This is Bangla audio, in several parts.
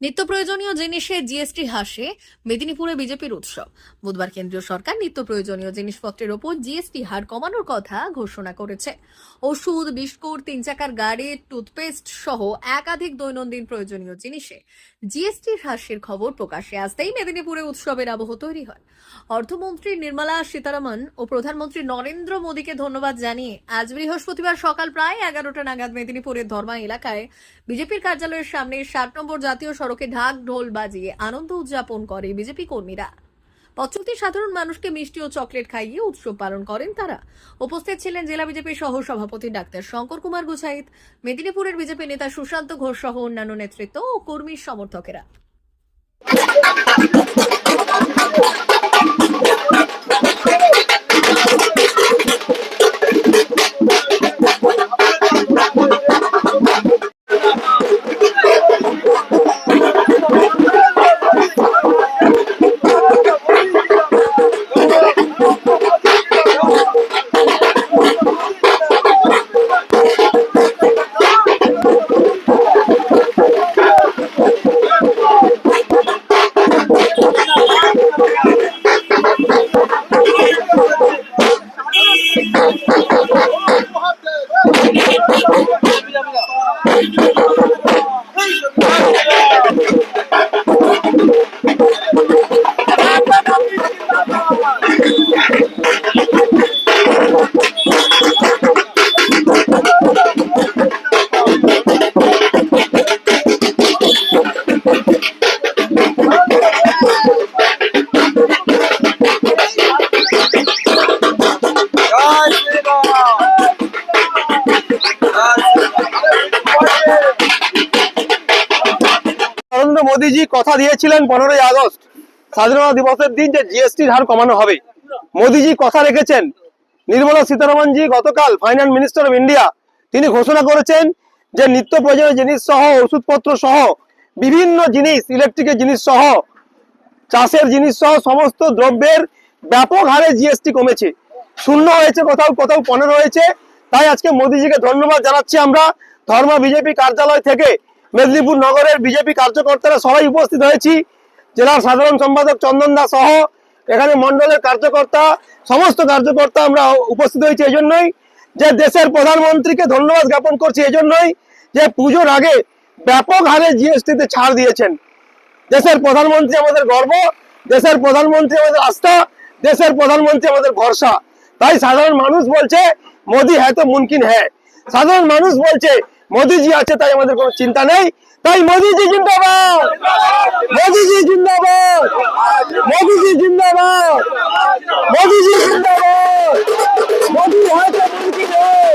নিত্য প্রয়োজনীয় জিনিসে জিএসটি হ্রাসে মেদিনীপুরে বিজেপির উৎসব। বুধবার কেন্দ্রীয় সরকার নিত্য প্রয়োজনীয় জিনিসপত্রের ওপর জিএসটি হার কমানোর কথা ঘোষণা করেছে। ওষুধ, বিস্কুট, তিন চাকার গাড়ি, টুথপেস্ট সহ একাধিক দৈনন্দিন প্রয়োজনীয় জিনিসে জিএসটি হ্রাসের খবর প্রকাশে আসতেই মেদিনীপুরে উৎসবের আবহ তৈরি হয়। অর্থমন্ত্রী নির্মলা সীতারামন ও প্রধানমন্ত্রী নরেন্দ্র মোদীকে ধন্যবাদ জানিয়ে আজ বৃহস্পতিবার সকাল প্রায় এগারোটা নাগাদ মেদিনীপুরের ধর্মা এলাকায় বিজেপির কার্যালয়ের সামনে ষাট নম্বর জাতীয় ঢাক, ঢোল বাজিয়ে আনন্দ উদযাপন করে বিজেপি কর্মীরা। পথচলতি সাধারণ মানুষকে মিষ্টি ও চকলেট খাইয়ে উৎসব পালন করেন তারা। উপস্থিত ছিলেন জেলা বিজেপির সহ সভাপতি ডাক্তার শঙ্কর কুমার গোসাইত, মেদিনীপুরের বিজেপি নেতা সুশান্ত ঘোষ সহ অন্যান্য নেতৃত্ব ও কর্মী সমর্থকেরা। ダメだ。মোদীজি কথা দিয়েছিলেন পনেরোই আগস্ট। স্বাধীনতা দিবসের দিন যে জিএসটির হার কমানো হবে। মোদীজি কথা রেখেছেন। নির্মলা সীতারামনজি গতকাল ফাইন্যান্স মিনিস্টার অফ ইন্ডিয়া তিনি ঘোষণা করেছেন যে নিত্য প্রয়োজনীয় জিনিস সহ, ওষুধপত্র সহ, বিভিন্ন জিনিস ইলেকট্রিকের জিনিস সহ, চাষের জিনিস সহ, সমস্ত দ্রব্যের ব্যাপক হারে জিএসটি কমেছে। শূন্য হয়েছে কোথাও কোথাও পনেরো হয়েছে। তাই আজকে মোদীজিকে ধন্যবাদ জানাচ্ছি আমরা। ধর্ম বিজেপি কার্যালয় থেকে মেদিনীপুর নগরের বিজেপি কার্যকর্তারা সবাই উপস্থিত হয়েছি। জেলার সাধারণ সম্পাদক চন্দন দাস সহ এখানে মন্ডলের কার্যকর্তা, সমস্ত কার্যকর্তা আমরা উপস্থিত হয়েছি এই জন্যই যে দেশের প্রধানমন্ত্রীকে ধন্যবাদ জ্ঞাপন করছি এই জন্যই যে পুজোর আগে ব্যাপক হারে জিএসটিতে ছাড় দিয়েছেন। দেশের প্রধানমন্ত্রী আমাদের গর্ব, দেশের প্রধানমন্ত্রী আমাদের আস্থা, দেশের প্রধানমন্ত্রী আমাদের ভরসা। তাই সাধারণ মানুষ বলছে, মোদি হ্যাঁ তো মুমকিন হ্যাঁ সাধারণ মানুষ বলছে মোদিজি আছে, তাই আমাদের কোনো চিন্তা নেই। তাই মোদিজি জিন্দাবাদ! মোদিজি জিন্দাবাদ! মোদিজি জিন্দাবাদ! মোদিজি জিন্দাবাদ! মোদি হ্যাঁ তো মুমকিন হ্যাঁ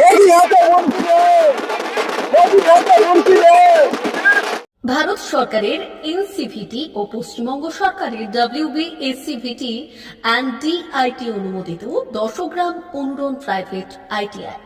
মোদি হ্যাঁ তো মুমকিন হ্যাঁ মোদি হ্যাঁ তো মুমকিন হ্যাঁ ভারত সরকারের এনসিভিটি ও পশ্চিমবঙ্গ সরকারের ডাব্লিউবিএসসিভিটি অ্যান্ড ডিআইটি অনুমোদিত দশগ্রাম অনুরণ প্রাইভেট আইটিআই